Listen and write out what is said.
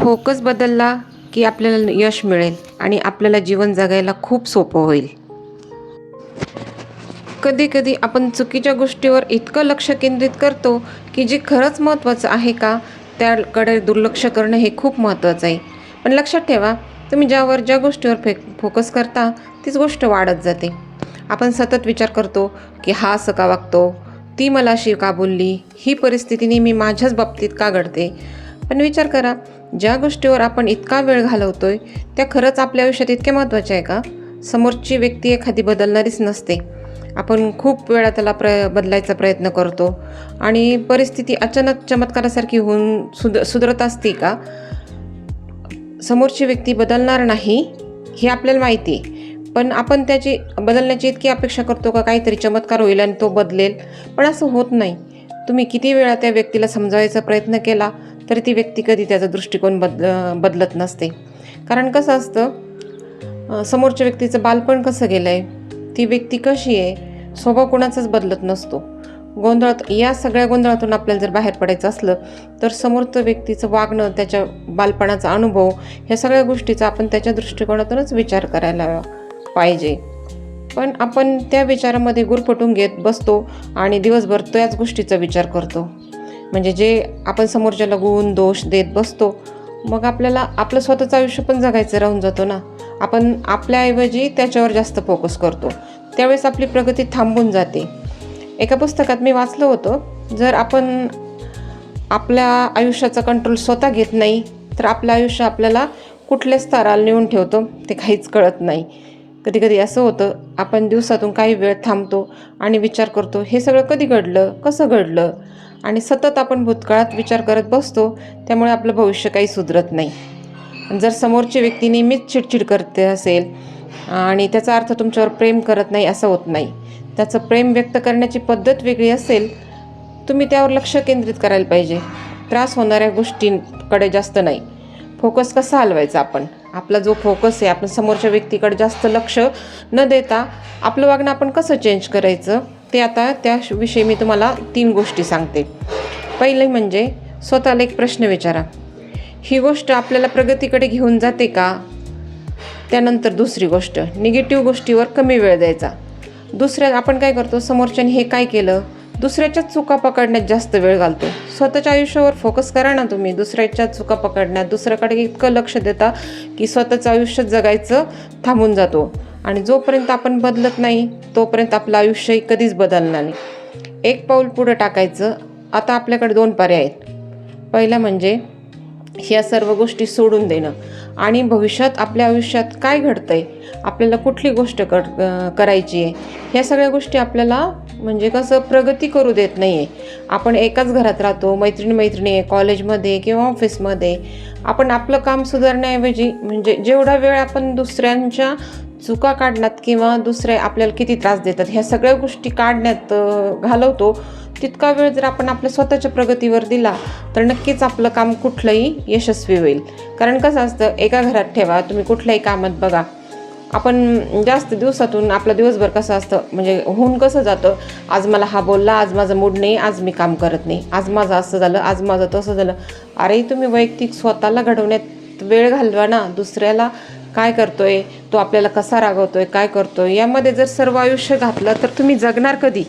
Focus बदलला की आपल्याला यश मिळेल आणि आपल्याला जीवन जगायला खूप सोपं होईल. कधी कधी आपण चुकीच्या गोष्टीवर इतकं लक्ष केंद्रित करतो की जे खरंच महत्त्वाचं आहे का त्याकडे दुर्लक्ष करणं हे खूप महत्त्वाचं आहे. पण लक्षात ठेवा तुम्ही ज्यावर ज्या गोष्टीवर फे फोकस करता तीच गोष्ट वाढत जाते. आपण सतत विचार करतो की हा असं का वागतो? ती मला अशी का बोलली? ही परिस्थिती नेहमी माझ्याच बाबतीत का घडते? पण विचार करा ज्या गोष्टीवर आपण इतका वेळ घालवतोय त्या खरंच आपल्या आयुष्यात इतक्या महत्त्वाच्या आहे का? समोरची व्यक्ती एखादी बदलणारीच नसते. आपण खूप वेळा त्याला प्र बदलायचा प्रयत्न करतो. आणि परिस्थिती अचानक चमत्कारासारखी होऊन सुद सुधरत असते का? समोरची व्यक्ती बदलणार नाही हे आपल्याला माहिती आहे. पण आपण त्याची बदलण्याची इतकी अपेक्षा करतो का? काहीतरी चमत्कार होईल आणि तो बदलेल. पण असं होत नाही. तुम्ही किती वेळा त्या व्यक्तीला समजावायचा प्रयत्न केला तरी ती व्यक्ती कधी त्याचा दृष्टिकोन बद बदलत नसते. कारण कसं असतं समोरच्या व्यक्तीचं बालपण कसं गेलं आहे ती व्यक्ती कशी आहे स्वभाव कोणाचाच बदलत नसतो. गोंधळात या सगळ्या गोंधळातून आपल्याला जर बाहेर पडायचं असलं तर समोरचं व्यक्तीचं वागणं त्याच्या बालपणाचा अनुभव ह्या सगळ्या गोष्टीचा आपण त्याच्या दृष्टिकोनातूनच विचार करायला पाहिजे. पण आपण त्या विचारामध्ये गुरफटून घेत बसतो आणि दिवसभर त्याच गोष्टीचा विचार करतो. म्हणजे जे आपण समोरच्याला गुण दोष देत बसतो मग आपल्याला आपलं स्वतःचं आयुष्य पण जगायचं राहून जातो ना. आपण आपल्याऐवजी त्याच्यावर जास्त फोकस करतो. त्यावेळेस आपली प्रगती थांबून जाते. एका पुस्तकात मी वाचलं होतं जर आपण आपल्या आयुष्याचा कंट्रोल स्वतः घेत नाही तर आपलं आयुष्य आपल्याला कुठल्या स्तराला नेऊन ठेवतो ते काहीच कळत नाही. कधी कधी असं होतं आपण दिवसातून काही वेळ थांबतो आणि विचार करतो हे सगळं कधी घडलं कसं घडलं? आणि सतत आपण भूतकाळात विचार करत बसतो त्यामुळे आपलं भविष्य काही सुधरत नाही. जर समोरची व्यक्ती नेहमीच चिडचिड करते असेल आणि त्याचा अर्थ तुमच्यावर प्रेम करत नाही असं होत नाही. त्याचं प्रेम व्यक्त करण्याची पद्धत वेगळी असेल तुम्ही त्यावर लक्ष केंद्रित करायला पाहिजे. त्रास होणाऱ्या गोष्टींकडे जास्त नाही. फोकस कसा हलवायचा आपण? आपला जो फोकस आहे आपण समोरच्या व्यक्तीकडे जास्त लक्ष न देता आपलं वागणं आपण कसं चेंज करायचं ते आता त्याविषयी मी तुम्हाला तीन गोष्टी सांगते. पहिले म्हणजे स्वतःला एक प्रश्न विचारा. ही गोष्ट आपल्याला प्रगतीकडे घेऊन जाते का? त्यानंतर दुसरी गोष्ट निगेटिव्ह गोष्टीवर कमी वेळ द्यायचा. दुसऱ्या आपण काय करतो? समोरच्याने हे काय केलं? दुसऱ्याच्या चुका पकडण्यात जास्त वेळ घालतो. स्वतःच्या आयुष्यावर फोकस करा ना तुम्ही. दुसऱ्याच्या चुका पकडण्यात दुसऱ्याकडे इतकं लक्ष देता की स्वतःचं आयुष्य जगायचं थांबून जातो. आणि जोपर्यंत आपण बदलत नाही तोपर्यंत आपलं आयुष्यही कधीच बदलणार नाही. एक पाऊल पुढं टाकायचं. आता आपल्याकडे दोन पर्याय आहेत. पहिला म्हणजे ह्या सर्व गोष्टी सोडून देणं. आणि भविष्यात आपल्या आयुष्यात काय घडतं आहे आपल्याला कुठली गोष्ट कर करायची आहे ह्या सगळ्या गोष्टी आपल्याला म्हणजे कसं प्रगती करू देत नाही आहे आपण एकाच घरात राहतो मैत्रिणी मैत्रिणी आहे कॉलेजमध्ये किंवा ऑफिसमध्ये आपण आपलं काम सुधारण्याऐवजी म्हणजे जेवढा वेळ आपण दुसऱ्यांच्या चुका काढण्यात किंवा दुसरे आपल्याला किती त्रास देतात ह्या सगळ्या गोष्टी काढण्यात घालवतो. तितका वेळ जर आपण आपल्या स्वतःच्या प्रगतीवर दिला तर नक्कीच आपलं काम कुठलंही यशस्वी होईल. कारण कसं असतं एका घरात ठेवा तुम्ही कुठल्याही कामात बघा. आपण जास्त दिवसातून आपला दिवसभर कसं असतं म्हणजे होऊन कसं जातं आज मला हा बोलला आज माझा मूड नाही आज मी काम करत नाही. आज माझं असं झालं आज माझं तसं झालं. अरे तुम्ही वैयक्तिक स्वतःला घडवण्यात वेळ घालवा ना. दुसऱ्याला काय करतोय तो आपल्याला कसा रागवतोय काय करतोय यामध्ये जर सर्व आयुष्य घातलं तर तुम्ही जगणार कधी?